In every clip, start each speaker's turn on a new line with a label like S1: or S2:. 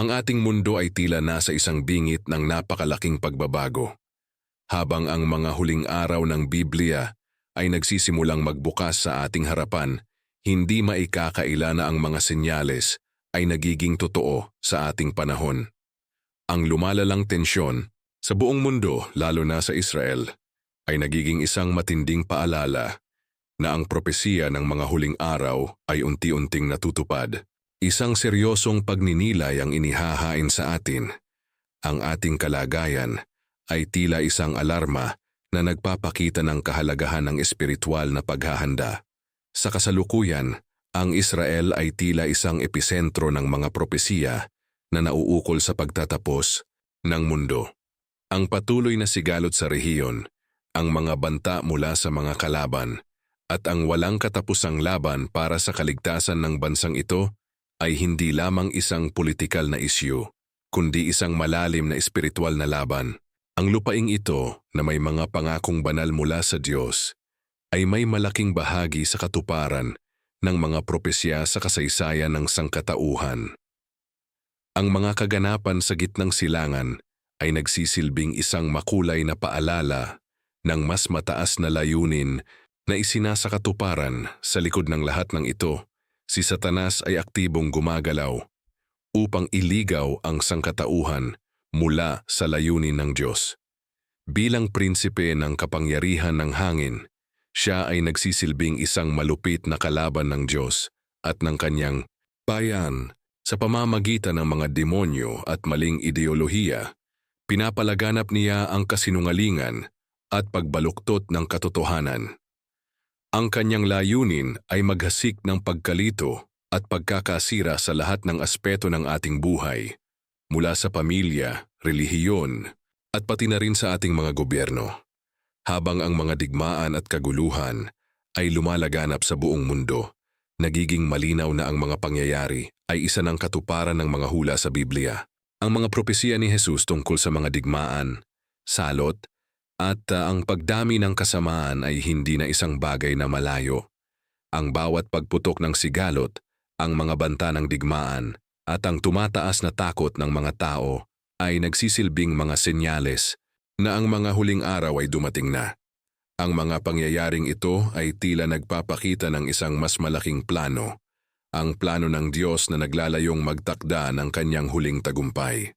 S1: Ang ating mundo ay tila nasa isang bingit ng napakalaking pagbabago. Habang ang mga huling araw ng Biblia ay nagsisimulang magbukas sa ating harapan, hindi maikakaila na ang mga senyales ay nagiging totoo sa ating panahon. Ang lumalalang tensyon sa buong mundo, lalo na sa Israel, ay nagiging isang matinding paalala na ang propesiya ng mga huling araw ay unti-unting natutupad. Isang seryosong pagninilay ang inihahain sa atin. Ang ating kalagayan ay tila isang alarma na nagpapakita ng kahalagahan ng espiritual na paghahanda. Sa kasalukuyan, ang Israel ay tila isang episentro ng mga propesiya na nauukol sa pagtatapos ng mundo. Ang patuloy na sigalot sa rehiyon, ang mga banta mula sa mga kalaban, at ang walang katapusang laban para sa kaligtasan ng bansang ito ay hindi lamang isang politikal na isyu, kundi isang malalim na espiritual na laban. Ang lupaing ito na may mga pangakong banal mula sa Diyos ay may malaking bahagi sa katuparan ng mga propesya sa kasaysayan ng sangkatauhan. Ang mga kaganapan sa gitnang silangan ay nagsisilbing isang makulay na paalala ng mas mataas na layunin na isinasakatuparan sa likod ng lahat ng ito si Satanas ay aktibong gumagalaw upang iligaw ang sangkatauhan mula sa layunin ng Diyos. Bilang prinsipe ng kapangyarihan ng hangin, siya ay nagsisilbing isang malupit na kalaban ng Diyos at ng kanyang bayan sa pamamagitan ng mga demonyo at maling ideolohiya. Pinapalaganap niya ang kasinungalingan at pagbaluktot ng katotohanan. Ang kanyang layunin ay maghasik ng pagkalito at pagkakasira sa lahat ng aspeto ng ating buhay, mula sa pamilya, relihiyon, at pati na rin sa ating mga gobyerno. Habang ang mga digmaan at kaguluhan ay lumalaganap sa buong mundo, nagiging malinaw na ang mga pangyayari ay isa ng katuparan ng mga hula sa Biblia. Ang mga propesiya ni Jesus tungkol sa mga digmaan, salot, at uh, ang pagdami ng kasamaan ay hindi na isang bagay na malayo. Ang bawat pagputok ng sigalot, ang mga banta ng digmaan, at ang tumataas na takot ng mga tao ay nagsisilbing mga senyales na ang mga huling araw ay dumating na. Ang mga pangyayaring ito ay tila nagpapakita ng isang mas malaking plano, ang plano ng Diyos na naglalayong magtakda ng kanyang huling tagumpay.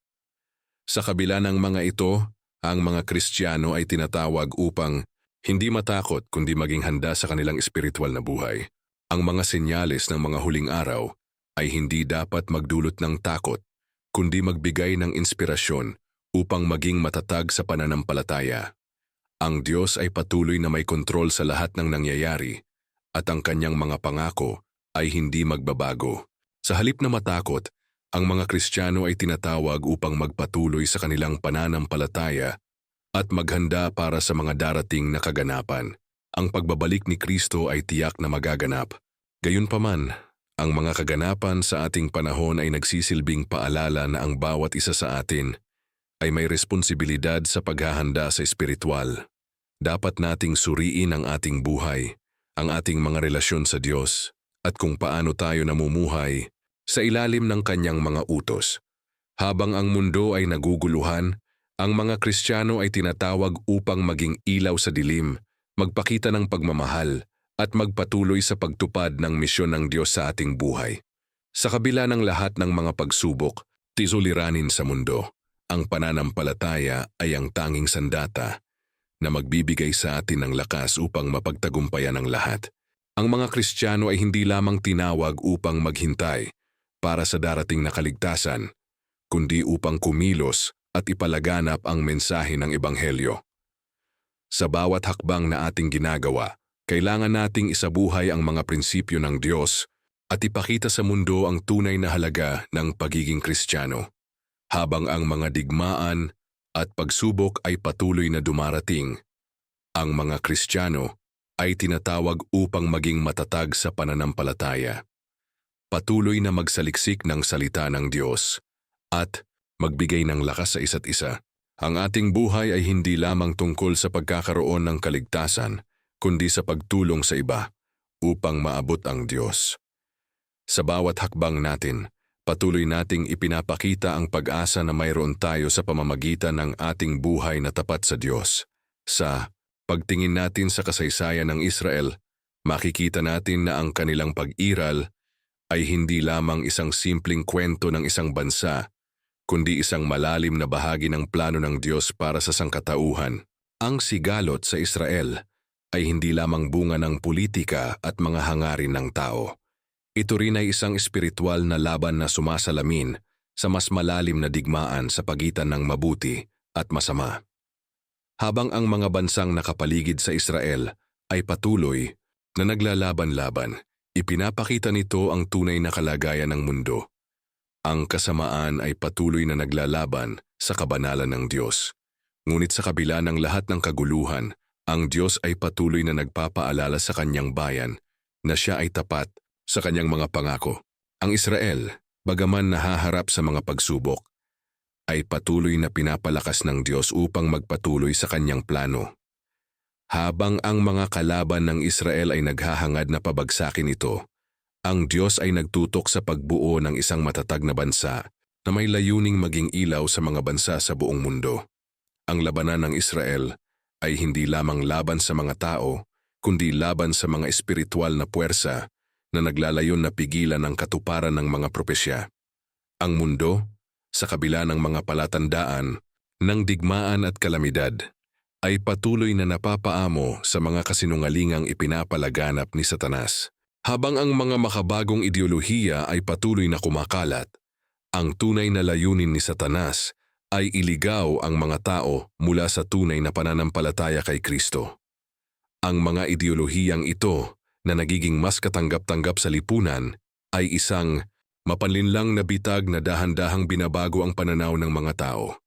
S1: Sa kabila ng mga ito, ang mga Kristiyano ay tinatawag upang hindi matakot kundi maging handa sa kanilang espiritual na buhay. Ang mga senyales ng mga huling araw ay hindi dapat magdulot ng takot, kundi magbigay ng inspirasyon upang maging matatag sa pananampalataya. Ang Diyos ay patuloy na may kontrol sa lahat ng nangyayari at ang kanyang mga pangako ay hindi magbabago. Sa halip na matakot, ang mga Kristiyano ay tinatawag upang magpatuloy sa kanilang pananampalataya at maghanda para sa mga darating na kaganapan. Ang pagbabalik ni Kristo ay tiyak na magaganap. Gayunpaman, ang mga kaganapan sa ating panahon ay nagsisilbing paalala na ang bawat isa sa atin ay may responsibilidad sa paghahanda sa espiritual. Dapat nating suriin ang ating buhay, ang ating mga relasyon sa Diyos, at kung paano tayo namumuhay sa ilalim ng kanyang mga utos. Habang ang mundo ay naguguluhan, ang mga Kristiyano ay tinatawag upang maging ilaw sa dilim, magpakita ng pagmamahal, at magpatuloy sa pagtupad ng misyon ng Diyos sa ating buhay. Sa kabila ng lahat ng mga pagsubok, tisuliranin sa mundo, ang pananampalataya ay ang tanging sandata na magbibigay sa atin ng lakas upang mapagtagumpayan ang lahat. Ang mga Kristiyano ay hindi lamang tinawag upang maghintay, para sa darating na kaligtasan, kundi upang kumilos at ipalaganap ang mensahe ng Ebanghelyo. Sa bawat hakbang na ating ginagawa, kailangan nating isabuhay ang mga prinsipyo ng Diyos at ipakita sa mundo ang tunay na halaga ng pagiging Kristiyano. Habang ang mga digmaan at pagsubok ay patuloy na dumarating, ang mga Kristiyano ay tinatawag upang maging matatag sa pananampalataya patuloy na magsaliksik ng salita ng Diyos at magbigay ng lakas sa isa't isa. Ang ating buhay ay hindi lamang tungkol sa pagkakaroon ng kaligtasan, kundi sa pagtulong sa iba upang maabot ang Diyos. Sa bawat hakbang natin, patuloy nating ipinapakita ang pag-asa na mayroon tayo sa pamamagitan ng ating buhay na tapat sa Diyos. Sa pagtingin natin sa kasaysayan ng Israel, makikita natin na ang kanilang pag-iral ay hindi lamang isang simpleng kwento ng isang bansa, kundi isang malalim na bahagi ng plano ng Diyos para sa sangkatauhan. Ang sigalot sa Israel ay hindi lamang bunga ng politika at mga hangarin ng tao. Ito rin ay isang espiritual na laban na sumasalamin sa mas malalim na digmaan sa pagitan ng mabuti at masama. Habang ang mga bansang nakapaligid sa Israel ay patuloy na naglalaban-laban, ipinapakita nito ang tunay na kalagayan ng mundo. Ang kasamaan ay patuloy na naglalaban sa kabanalan ng Diyos. Ngunit sa kabila ng lahat ng kaguluhan, ang Diyos ay patuloy na nagpapaalala sa kanyang bayan na siya ay tapat sa kanyang mga pangako. Ang Israel, bagaman nahaharap sa mga pagsubok, ay patuloy na pinapalakas ng Diyos upang magpatuloy sa kanyang plano. Habang ang mga kalaban ng Israel ay naghahangad na pabagsakin ito, ang Diyos ay nagtutok sa pagbuo ng isang matatag na bansa na may layuning maging ilaw sa mga bansa sa buong mundo. Ang labanan ng Israel ay hindi lamang laban sa mga tao, kundi laban sa mga espiritual na puwersa na naglalayon na pigilan ang katuparan ng mga propesya. Ang mundo, sa kabila ng mga palatandaan, ng digmaan at kalamidad, ay patuloy na napapaamo sa mga kasinungalingang ipinapalaganap ni Satanas. Habang ang mga makabagong ideolohiya ay patuloy na kumakalat, ang tunay na layunin ni Satanas ay iligaw ang mga tao mula sa tunay na pananampalataya kay Kristo. Ang mga ideolohiyang ito na nagiging mas katanggap-tanggap sa lipunan ay isang mapanlinlang na bitag na dahan-dahang binabago ang pananaw ng mga tao.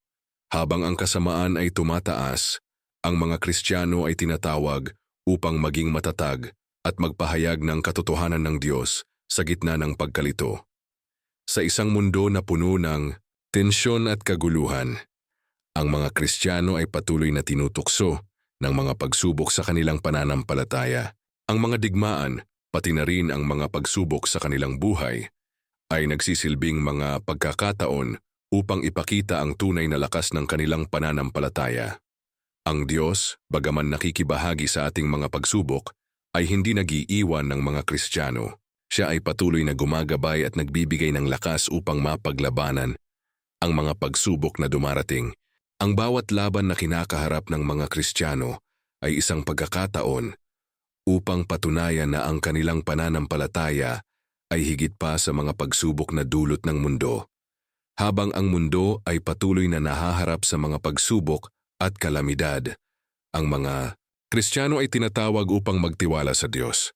S1: Habang ang kasamaan ay tumataas, ang mga Kristiyano ay tinatawag upang maging matatag at magpahayag ng katotohanan ng Diyos sa gitna ng pagkalito. Sa isang mundo na puno ng tensyon at kaguluhan, ang mga Kristiyano ay patuloy na tinutukso ng mga pagsubok sa kanilang pananampalataya. Ang mga digmaan, pati na rin ang mga pagsubok sa kanilang buhay, ay nagsisilbing mga pagkakataon upang ipakita ang tunay na lakas ng kanilang pananampalataya. Ang Diyos, bagaman nakikibahagi sa ating mga pagsubok, ay hindi nagiiwan ng mga Kristiyano. Siya ay patuloy na gumagabay at nagbibigay ng lakas upang mapaglabanan ang mga pagsubok na dumarating. Ang bawat laban na kinakaharap ng mga Kristiyano ay isang pagkakataon upang patunayan na ang kanilang pananampalataya ay higit pa sa mga pagsubok na dulot ng mundo. Habang ang mundo ay patuloy na nahaharap sa mga pagsubok at kalamidad, ang mga Kristiyano ay tinatawag upang magtiwala sa Diyos.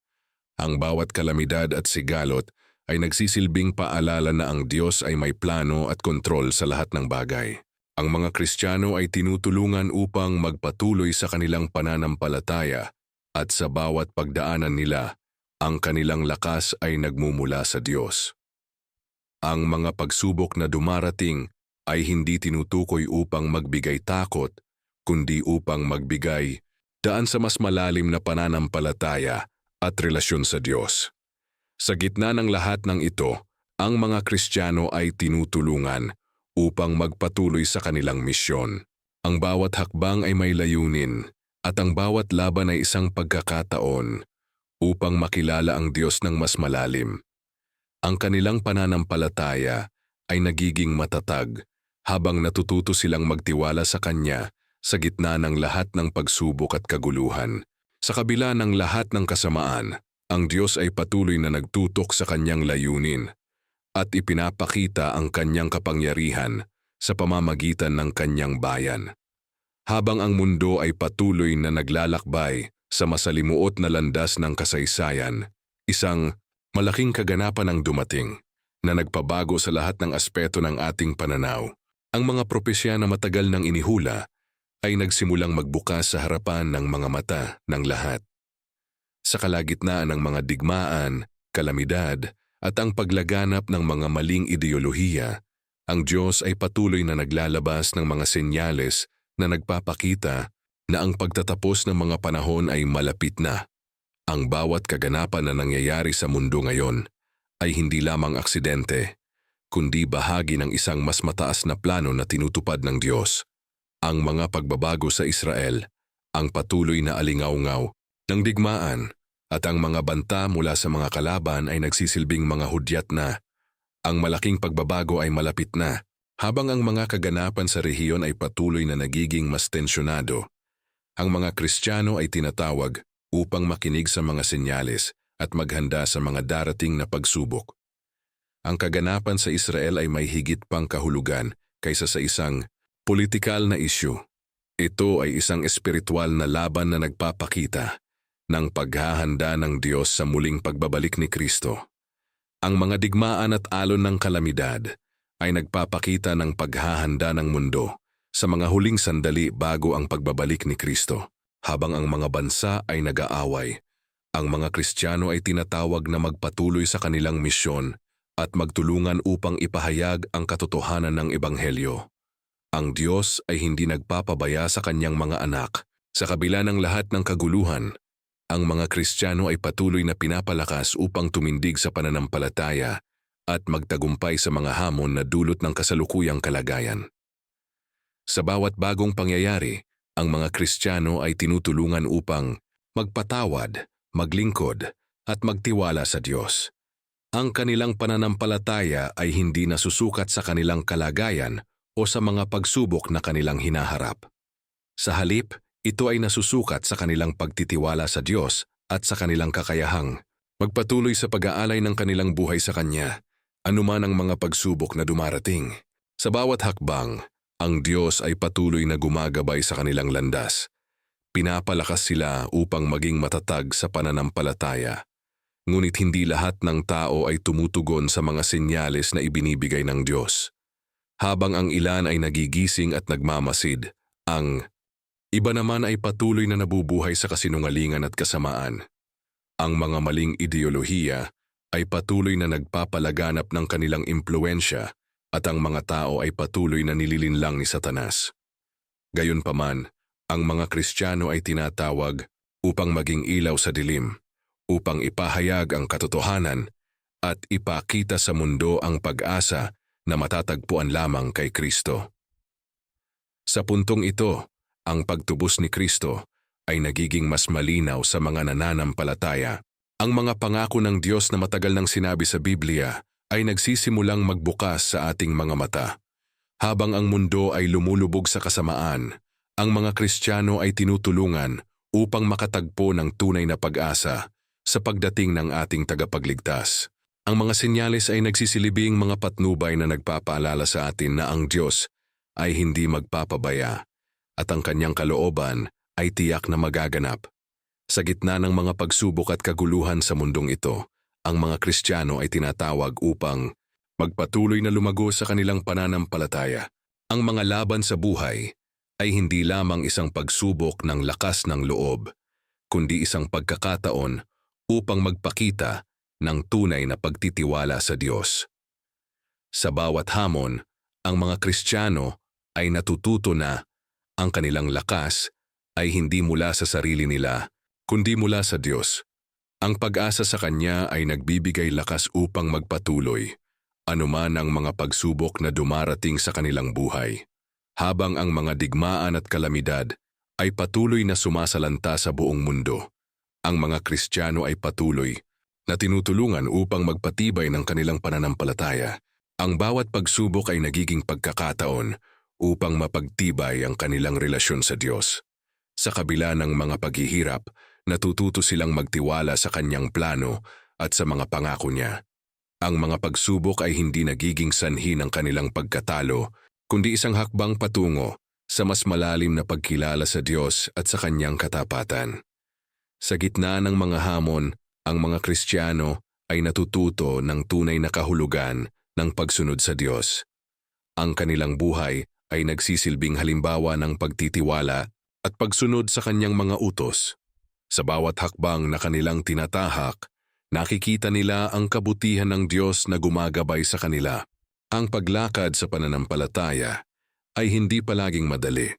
S1: Ang bawat kalamidad at sigalot ay nagsisilbing paalala na ang Diyos ay may plano at kontrol sa lahat ng bagay. Ang mga Kristiyano ay tinutulungan upang magpatuloy sa kanilang pananampalataya at sa bawat pagdaanan nila, ang kanilang lakas ay nagmumula sa Diyos. Ang mga pagsubok na dumarating ay hindi tinutukoy upang magbigay takot, kundi upang magbigay daan sa mas malalim na pananampalataya at relasyon sa Diyos. Sa gitna ng lahat ng ito, ang mga Kristiyano ay tinutulungan upang magpatuloy sa kanilang misyon. Ang bawat hakbang ay may layunin at ang bawat laban ay isang pagkakataon upang makilala ang Diyos ng mas malalim. Ang kanilang pananampalataya ay nagiging matatag habang natututo silang magtiwala sa Kanya sa gitna ng lahat ng pagsubok at kaguluhan. Sa kabila ng lahat ng kasamaan, ang Diyos ay patuloy na nagtutok sa kanyang layunin at ipinapakita ang kanyang kapangyarihan sa pamamagitan ng kanyang bayan. Habang ang mundo ay patuloy na naglalakbay sa masalimuot na landas ng kasaysayan, isang malaking kaganapan ang dumating na nagpabago sa lahat ng aspeto ng ating pananaw. Ang mga propesya na matagal nang inihula ay nagsimulang magbukas sa harapan ng mga mata ng lahat. Sa kalagitnaan ng mga digmaan, kalamidad, at ang paglaganap ng mga maling ideolohiya, ang Diyos ay patuloy na naglalabas ng mga senyales na nagpapakita na ang pagtatapos ng mga panahon ay malapit na. Ang bawat kaganapan na nangyayari sa mundo ngayon ay hindi lamang aksidente, kundi bahagi ng isang mas mataas na plano na tinutupad ng Diyos. Ang mga pagbabago sa Israel, ang patuloy na alingaw-ngaw ng digmaan, at ang mga banta mula sa mga kalaban ay nagsisilbing mga hudyat na. Ang malaking pagbabago ay malapit na, habang ang mga kaganapan sa rehiyon ay patuloy na nagiging mas tensyonado. Ang mga Kristiyano ay tinatawag upang makinig sa mga senyales at maghanda sa mga darating na pagsubok. Ang kaganapan sa Israel ay may higit pang kahulugan kaysa sa isang politikal na isyu. Ito ay isang espiritual na laban na nagpapakita ng paghahanda ng Diyos sa muling pagbabalik ni Kristo. Ang mga digmaan at alon ng kalamidad ay nagpapakita ng paghahanda ng mundo sa mga huling sandali bago ang pagbabalik ni Kristo. Habang ang mga bansa ay nag-aaway, ang mga Kristiyano ay tinatawag na magpatuloy sa kanilang misyon at magtulungan upang ipahayag ang katotohanan ng Ebanghelyo. Ang Diyos ay hindi nagpapabaya sa kanyang mga anak. Sa kabila ng lahat ng kaguluhan, ang mga Kristiyano ay patuloy na pinapalakas upang tumindig sa pananampalataya at magtagumpay sa mga hamon na dulot ng kasalukuyang kalagayan. Sa bawat bagong pangyayari, ang mga Kristiyano ay tinutulungan upang magpatawad, maglingkod, at magtiwala sa Diyos. Ang kanilang pananampalataya ay hindi nasusukat sa kanilang kalagayan o sa mga pagsubok na kanilang hinaharap. Sa halip, ito ay nasusukat sa kanilang pagtitiwala sa Diyos at sa kanilang kakayahang magpatuloy sa pag-aalay ng kanilang buhay sa Kanya, anuman ang mga pagsubok na dumarating. Sa bawat hakbang, ang Diyos ay patuloy na gumagabay sa kanilang landas. Pinapalakas sila upang maging matatag sa pananampalataya. Ngunit hindi lahat ng tao ay tumutugon sa mga senyales na ibinibigay ng Diyos. Habang ang ilan ay nagigising at nagmamasid, ang iba naman ay patuloy na nabubuhay sa kasinungalingan at kasamaan. Ang mga maling ideolohiya ay patuloy na nagpapalaganap ng kanilang impluensya at ang mga tao ay patuloy na nililinlang ni Satanas. Gayunpaman, ang mga Kristiyano ay tinatawag upang maging ilaw sa dilim, upang ipahayag ang katotohanan at ipakita sa mundo ang pag-asa na matatagpuan lamang kay Kristo. Sa puntong ito, ang pagtubos ni Kristo ay nagiging mas malinaw sa mga nananampalataya. Ang mga pangako ng Diyos na matagal nang sinabi sa Biblia ay nagsisimulang magbukas sa ating mga mata. Habang ang mundo ay lumulubog sa kasamaan, ang mga Kristiyano ay tinutulungan upang makatagpo ng tunay na pag-asa sa pagdating ng ating tagapagligtas. Ang mga senyales ay nagsisilibing mga patnubay na nagpapaalala sa atin na ang Diyos ay hindi magpapabaya at ang kanyang kalooban ay tiyak na magaganap. Sa gitna ng mga pagsubok at kaguluhan sa mundong ito, ang mga Kristiyano ay tinatawag upang magpatuloy na lumago sa kanilang pananampalataya. Ang mga laban sa buhay ay hindi lamang isang pagsubok ng lakas ng loob, kundi isang pagkakataon upang magpakita ng tunay na pagtitiwala sa Diyos. Sa bawat hamon, ang mga Kristiyano ay natututo na ang kanilang lakas ay hindi mula sa sarili nila, kundi mula sa Diyos. Ang pag-asa sa Kanya ay nagbibigay lakas upang magpatuloy, anuman ang mga pagsubok na dumarating sa kanilang buhay. Habang ang mga digmaan at kalamidad ay patuloy na sumasalanta sa buong mundo, ang mga Kristiyano ay patuloy na tinutulungan upang magpatibay ng kanilang pananampalataya. Ang bawat pagsubok ay nagiging pagkakataon upang mapagtibay ang kanilang relasyon sa Diyos. Sa kabila ng mga paghihirap, natututo silang magtiwala sa kanyang plano at sa mga pangako niya. Ang mga pagsubok ay hindi nagiging sanhi ng kanilang pagkatalo, kundi isang hakbang patungo sa mas malalim na pagkilala sa Diyos at sa kanyang katapatan. Sa gitna ng mga hamon, ang mga Kristiyano ay natututo ng tunay na kahulugan ng pagsunod sa Diyos. Ang kanilang buhay ay nagsisilbing halimbawa ng pagtitiwala at pagsunod sa kanyang mga utos. Sa bawat hakbang na kanilang tinatahak, nakikita nila ang kabutihan ng Diyos na gumagabay sa kanila. Ang paglakad sa pananampalataya ay hindi palaging madali,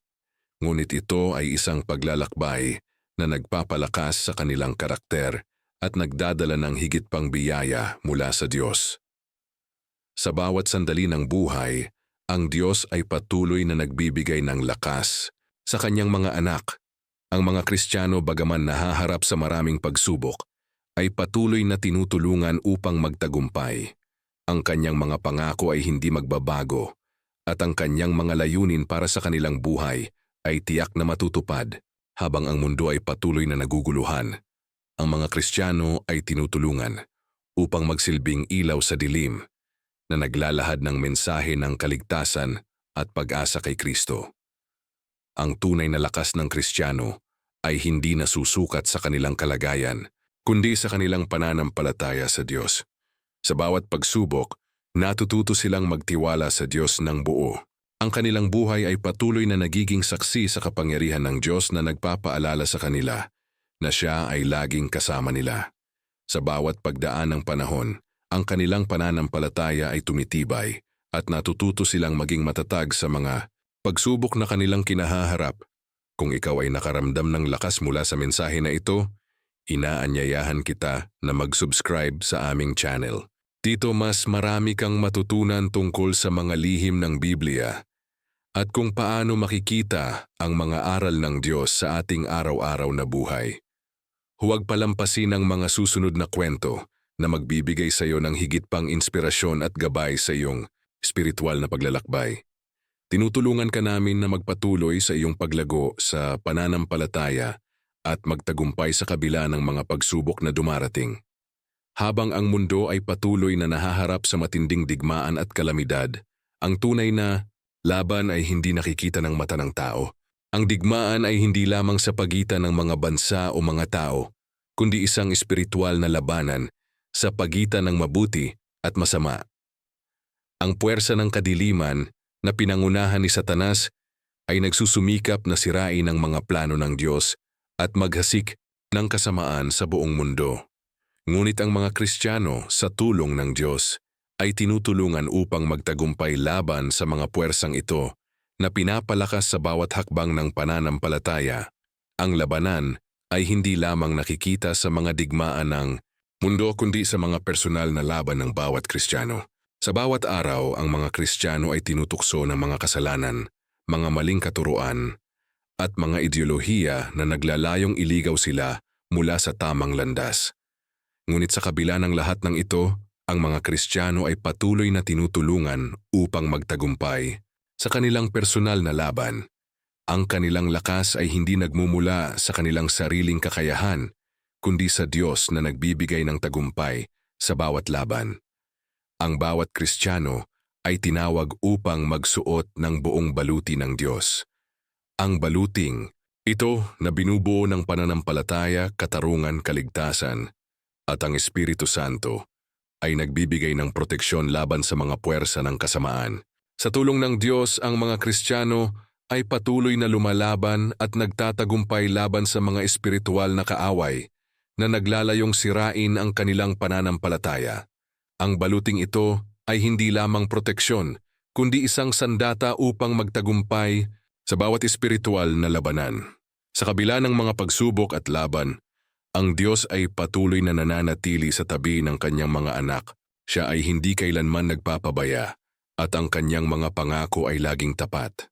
S1: ngunit ito ay isang paglalakbay na nagpapalakas sa kanilang karakter at nagdadala ng higit pang biyaya mula sa Diyos. Sa bawat sandali ng buhay, ang Diyos ay patuloy na nagbibigay ng lakas sa kanyang mga anak. Ang mga Kristiyano bagaman nahaharap sa maraming pagsubok, ay patuloy na tinutulungan upang magtagumpay. Ang kanyang mga pangako ay hindi magbabago at ang kanyang mga layunin para sa kanilang buhay ay tiyak na matutupad habang ang mundo ay patuloy na naguguluhan. Ang mga Kristiyano ay tinutulungan upang magsilbing ilaw sa dilim na naglalahad ng mensahe ng kaligtasan at pag-asa kay Kristo. Ang tunay na lakas ng Kristiyano ay hindi nasusukat sa kanilang kalagayan, kundi sa kanilang pananampalataya sa Diyos. Sa bawat pagsubok, natututo silang magtiwala sa Diyos ng buo. Ang kanilang buhay ay patuloy na nagiging saksi sa kapangyarihan ng Diyos na nagpapaalala sa kanila na siya ay laging kasama nila. Sa bawat pagdaan ng panahon, ang kanilang pananampalataya ay tumitibay at natututo silang maging matatag sa mga pagsubok na kanilang kinahaharap. Kung ikaw ay nakaramdam ng lakas mula sa mensahe na ito, inaanyayahan kita na mag-subscribe sa aming channel. Dito mas marami kang matutunan tungkol sa mga lihim ng Biblia at kung paano makikita ang mga aral ng Diyos sa ating araw-araw na buhay. Huwag palampasin ang mga susunod na kwento na magbibigay sa iyo ng higit pang inspirasyon at gabay sa iyong spiritual na paglalakbay. Tinutulungan ka namin na magpatuloy sa iyong paglago sa pananampalataya at magtagumpay sa kabila ng mga pagsubok na dumarating. Habang ang mundo ay patuloy na nahaharap sa matinding digmaan at kalamidad, ang tunay na laban ay hindi nakikita ng mata ng tao. Ang digmaan ay hindi lamang sa pagitan ng mga bansa o mga tao, kundi isang espiritual na labanan sa pagitan ng mabuti at masama. Ang puwersa ng kadiliman na pinangunahan ni Satanas ay nagsusumikap na sirain ang mga plano ng Diyos at maghasik ng kasamaan sa buong mundo. Ngunit ang mga Kristiyano sa tulong ng Diyos ay tinutulungan upang magtagumpay laban sa mga puwersang ito na pinapalakas sa bawat hakbang ng pananampalataya. Ang labanan ay hindi lamang nakikita sa mga digmaan ng mundo kundi sa mga personal na laban ng bawat Kristiyano. Sa bawat araw, ang mga Kristiyano ay tinutukso ng mga kasalanan, mga maling katuruan, at mga ideolohiya na naglalayong iligaw sila mula sa tamang landas. Ngunit sa kabila ng lahat ng ito, ang mga Kristiyano ay patuloy na tinutulungan upang magtagumpay sa kanilang personal na laban. Ang kanilang lakas ay hindi nagmumula sa kanilang sariling kakayahan, kundi sa Diyos na nagbibigay ng tagumpay sa bawat laban. Ang bawat Kristiyano ay tinawag upang magsuot ng buong baluti ng Diyos. Ang baluting, ito na binubuo ng pananampalataya, katarungan, kaligtasan, at ang Espiritu Santo ay nagbibigay ng proteksyon laban sa mga puwersa ng kasamaan. Sa tulong ng Diyos, ang mga Kristiyano ay patuloy na lumalaban at nagtatagumpay laban sa mga espiritual na kaaway na naglalayong sirain ang kanilang pananampalataya. Ang baluting ito ay hindi lamang proteksyon, kundi isang sandata upang magtagumpay sa bawat espiritual na labanan. Sa kabila ng mga pagsubok at laban, ang Diyos ay patuloy na nananatili sa tabi ng kanyang mga anak. Siya ay hindi kailanman nagpapabaya at ang kanyang mga pangako ay laging tapat.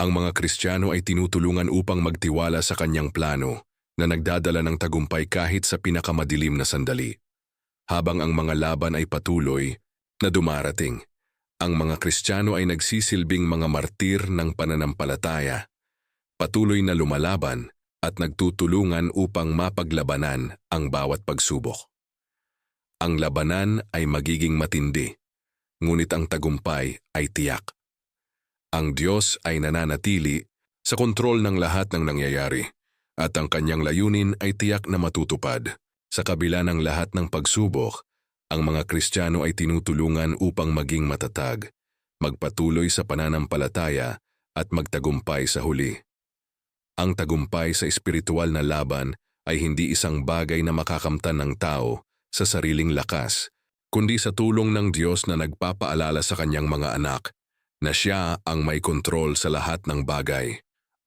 S1: Ang mga Kristiyano ay tinutulungan upang magtiwala sa kanyang plano na nagdadala ng tagumpay kahit sa pinakamadilim na sandali. Habang ang mga laban ay patuloy na dumarating, ang mga Kristiyano ay nagsisilbing mga martir ng pananampalataya, patuloy na lumalaban at nagtutulungan upang mapaglabanan ang bawat pagsubok. Ang labanan ay magiging matindi, ngunit ang tagumpay ay tiyak. Ang Diyos ay nananatili sa kontrol ng lahat ng nangyayari at ang kanyang layunin ay tiyak na matutupad. Sa kabila ng lahat ng pagsubok, ang mga Kristiyano ay tinutulungan upang maging matatag, magpatuloy sa pananampalataya at magtagumpay sa huli. Ang tagumpay sa espiritual na laban ay hindi isang bagay na makakamtan ng tao sa sariling lakas, kundi sa tulong ng Diyos na nagpapaalala sa kanyang mga anak na siya ang may kontrol sa lahat ng bagay.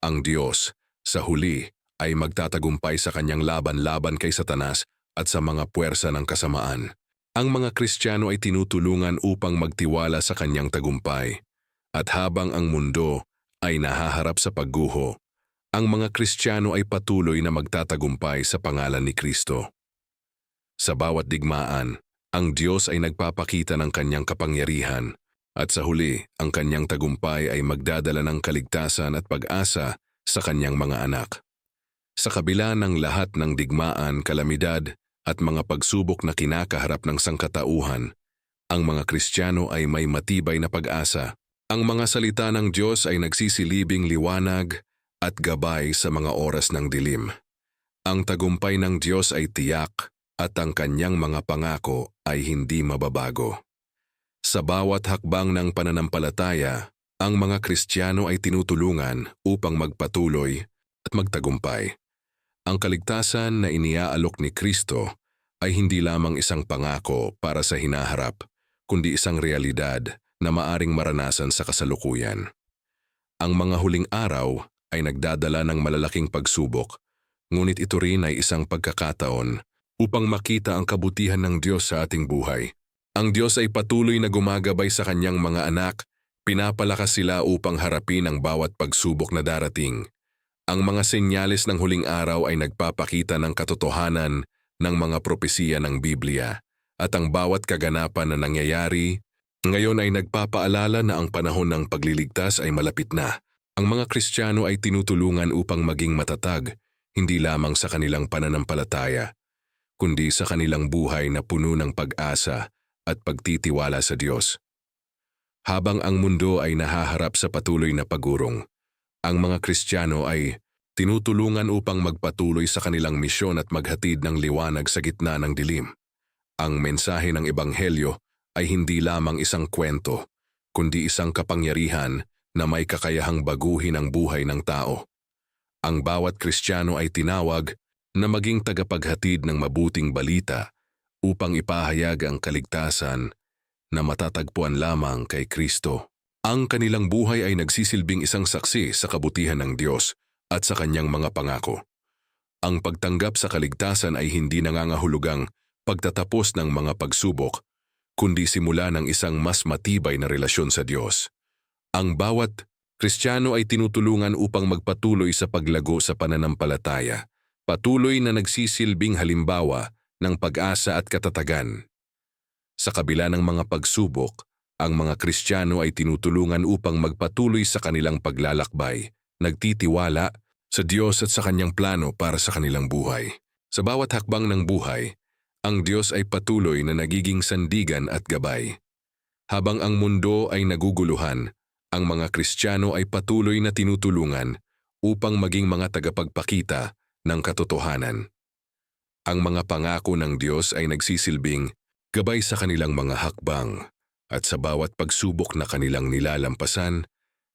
S1: Ang Diyos, sa huli, ay magtatagumpay sa kanyang laban-laban kay Satanas at sa mga puwersa ng kasamaan. Ang mga Kristiyano ay tinutulungan upang magtiwala sa kanyang tagumpay. At habang ang mundo ay nahaharap sa pagguho, ang mga Kristiyano ay patuloy na magtatagumpay sa pangalan ni Kristo. Sa bawat digmaan, ang Diyos ay nagpapakita ng kanyang kapangyarihan at sa huli, ang kanyang tagumpay ay magdadala ng kaligtasan at pag-asa sa kanyang mga anak. Sa kabila ng lahat ng digmaan, kalamidad at mga pagsubok na kinakaharap ng sangkatauhan, ang mga Kristiyano ay may matibay na pag-asa. Ang mga salita ng Diyos ay nagsisilibing liwanag at gabay sa mga oras ng dilim. Ang tagumpay ng Diyos ay tiyak at ang kanyang mga pangako ay hindi mababago. Sa bawat hakbang ng pananampalataya, ang mga Kristiyano ay tinutulungan upang magpatuloy at magtagumpay. Ang kaligtasan na iniaalok ni Kristo ay hindi lamang isang pangako para sa hinaharap, kundi isang realidad na maaring maranasan sa kasalukuyan. Ang mga huling araw ay nagdadala ng malalaking pagsubok, ngunit ito rin ay isang pagkakataon upang makita ang kabutihan ng Diyos sa ating buhay. Ang Diyos ay patuloy na gumagabay sa kanyang mga anak, pinapalakas sila upang harapin ang bawat pagsubok na darating. Ang mga senyales ng huling araw ay nagpapakita ng katotohanan ng mga propesiya ng Biblia at ang bawat kaganapan na nangyayari ngayon ay nagpapaalala na ang panahon ng pagliligtas ay malapit na. Ang mga Kristiyano ay tinutulungan upang maging matatag, hindi lamang sa kanilang pananampalataya, kundi sa kanilang buhay na puno ng pag-asa at pagtitiwala sa Diyos. Habang ang mundo ay nahaharap sa patuloy na pagurong, ang mga Kristiyano ay tinutulungan upang magpatuloy sa kanilang misyon at maghatid ng liwanag sa gitna ng dilim. Ang mensahe ng Ebanghelyo ay hindi lamang isang kwento, kundi isang kapangyarihan na may kakayahang baguhin ang buhay ng tao. Ang bawat Kristiyano ay tinawag na maging tagapaghatid ng mabuting balita upang ipahayag ang kaligtasan na matatagpuan lamang kay Kristo. Ang kanilang buhay ay nagsisilbing isang saksi sa kabutihan ng Diyos at sa kanyang mga pangako. Ang pagtanggap sa kaligtasan ay hindi nangangahulugang pagtatapos ng mga pagsubok, kundi simula ng isang mas matibay na relasyon sa Diyos. Ang bawat Kristiyano ay tinutulungan upang magpatuloy sa paglago sa pananampalataya, patuloy na nagsisilbing halimbawa ng pag-asa at katatagan. Sa kabila ng mga pagsubok, ang mga Kristiyano ay tinutulungan upang magpatuloy sa kanilang paglalakbay, nagtitiwala sa Diyos at sa kanyang plano para sa kanilang buhay. Sa bawat hakbang ng buhay, ang Diyos ay patuloy na nagiging sandigan at gabay. Habang ang mundo ay naguguluhan, ang mga Kristiyano ay patuloy na tinutulungan upang maging mga tagapagpakita ng katotohanan. Ang mga pangako ng Diyos ay nagsisilbing gabay sa kanilang mga hakbang at sa bawat pagsubok na kanilang nilalampasan,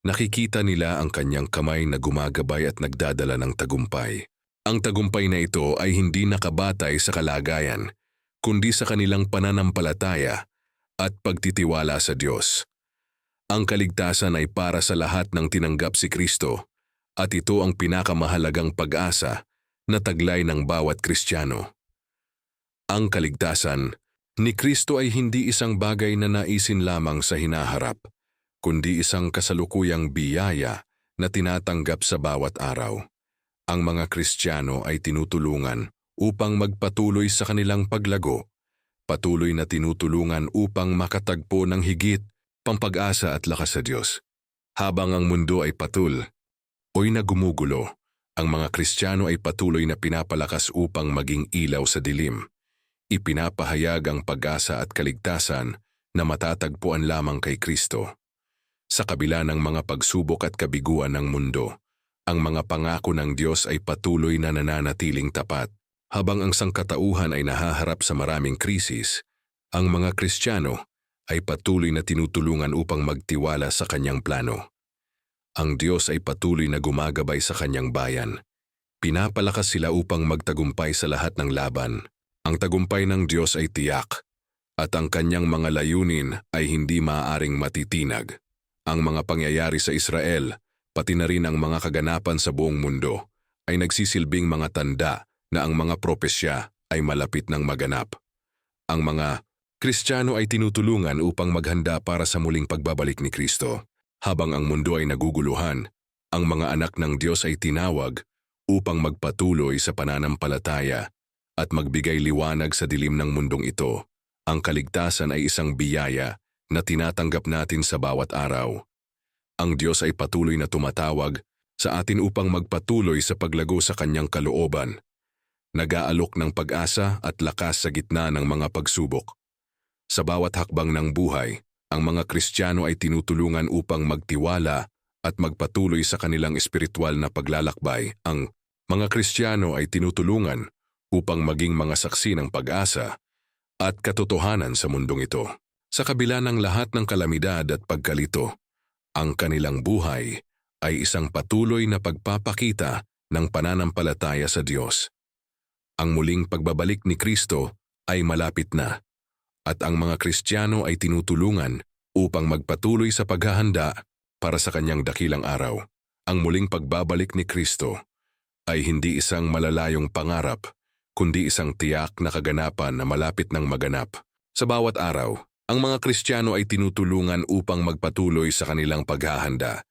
S1: nakikita nila ang kanyang kamay na gumagabay at nagdadala ng tagumpay. Ang tagumpay na ito ay hindi nakabatay sa kalagayan, kundi sa kanilang pananampalataya at pagtitiwala sa Diyos. Ang kaligtasan ay para sa lahat ng tinanggap si Kristo at ito ang pinakamahalagang pag-asa na taglay ng bawat Kristiyano. Ang kaligtasan ni Kristo ay hindi isang bagay na naisin lamang sa hinaharap, kundi isang kasalukuyang biyaya na tinatanggap sa bawat araw. Ang mga Kristiyano ay tinutulungan upang magpatuloy sa kanilang paglago, patuloy na tinutulungan upang makatagpo ng higit, pampag-asa at lakas sa Diyos. Habang ang mundo ay patul, o'y nagumugulo, ang mga Kristiyano ay patuloy na pinapalakas upang maging ilaw sa dilim ipinapahayag ang pag-asa at kaligtasan na matatagpuan lamang kay Kristo. Sa kabila ng mga pagsubok at kabiguan ng mundo, ang mga pangako ng Diyos ay patuloy na nananatiling tapat. Habang ang sangkatauhan ay nahaharap sa maraming krisis, ang mga Kristiyano ay patuloy na tinutulungan upang magtiwala sa kanyang plano. Ang Diyos ay patuloy na gumagabay sa kanyang bayan. Pinapalakas sila upang magtagumpay sa lahat ng laban. Ang tagumpay ng Diyos ay tiyak at ang kanyang mga layunin ay hindi maaaring matitinag. Ang mga pangyayari sa Israel, pati na rin ang mga kaganapan sa buong mundo, ay nagsisilbing mga tanda na ang mga propesya ay malapit ng maganap. Ang mga Kristiyano ay tinutulungan upang maghanda para sa muling pagbabalik ni Kristo. Habang ang mundo ay naguguluhan, ang mga anak ng Diyos ay tinawag upang magpatuloy sa pananampalataya at magbigay liwanag sa dilim ng mundong ito. Ang kaligtasan ay isang biyaya na tinatanggap natin sa bawat araw. Ang Diyos ay patuloy na tumatawag sa atin upang magpatuloy sa paglago sa kanyang kalooban. Nag-aalok ng pag-asa at lakas sa gitna ng mga pagsubok. Sa bawat hakbang ng buhay, ang mga Kristiyano ay tinutulungan upang magtiwala at magpatuloy sa kanilang espiritual na paglalakbay. Ang mga Kristiyano ay tinutulungan upang maging mga saksi ng pag-asa at katotohanan sa mundong ito. Sa kabila ng lahat ng kalamidad at pagkalito, ang kanilang buhay ay isang patuloy na pagpapakita ng pananampalataya sa Diyos. Ang muling pagbabalik ni Kristo ay malapit na at ang mga Kristiyano ay tinutulungan upang magpatuloy sa paghahanda para sa kanyang dakilang araw. Ang muling pagbabalik ni Kristo ay hindi isang malalayong pangarap, kundi isang tiyak na kaganapan na malapit ng maganap. Sa bawat araw, ang mga Kristiyano ay tinutulungan upang magpatuloy sa kanilang paghahanda.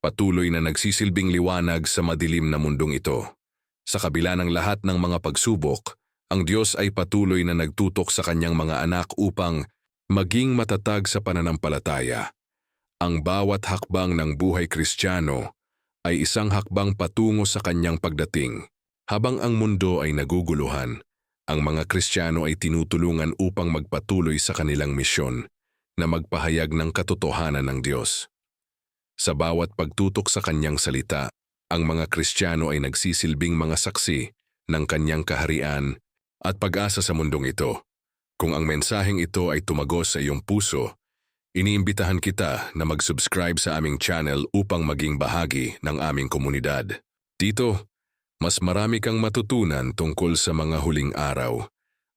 S1: Patuloy na nagsisilbing liwanag sa madilim na mundong ito. Sa kabila ng lahat ng mga pagsubok, ang Diyos ay patuloy na nagtutok sa kanyang mga anak upang maging matatag sa pananampalataya. Ang bawat hakbang ng buhay kristyano ay isang hakbang patungo sa kanyang pagdating. Habang ang mundo ay naguguluhan, ang mga kristyano ay tinutulungan upang magpatuloy sa kanilang misyon na magpahayag ng katotohanan ng Diyos. Sa bawat pagtutok sa kanyang salita, ang mga kristyano ay nagsisilbing mga saksi ng kanyang kaharian at pag-asa sa mundong ito. Kung ang mensaheng ito ay tumagos sa iyong puso, iniimbitahan kita na mag-subscribe sa aming channel upang maging bahagi ng aming komunidad. Dito, mas marami kang matutunan tungkol sa mga huling araw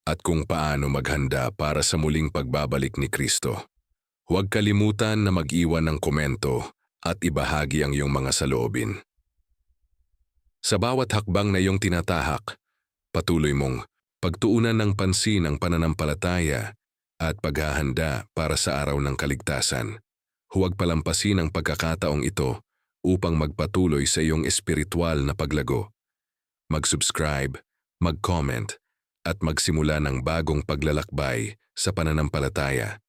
S1: at kung paano maghanda para sa muling pagbabalik ni Kristo. Huwag kalimutan na mag-iwan ng komento at ibahagi ang iyong mga saloobin. Sa bawat hakbang na iyong tinatahak, patuloy mong pagtuunan ng pansin ang pananampalataya at paghahanda para sa araw ng kaligtasan. Huwag palampasin ang pagkakataong ito upang magpatuloy sa iyong espiritual na paglago. Mag-subscribe, mag-comment, at magsimula ng bagong paglalakbay sa pananampalataya.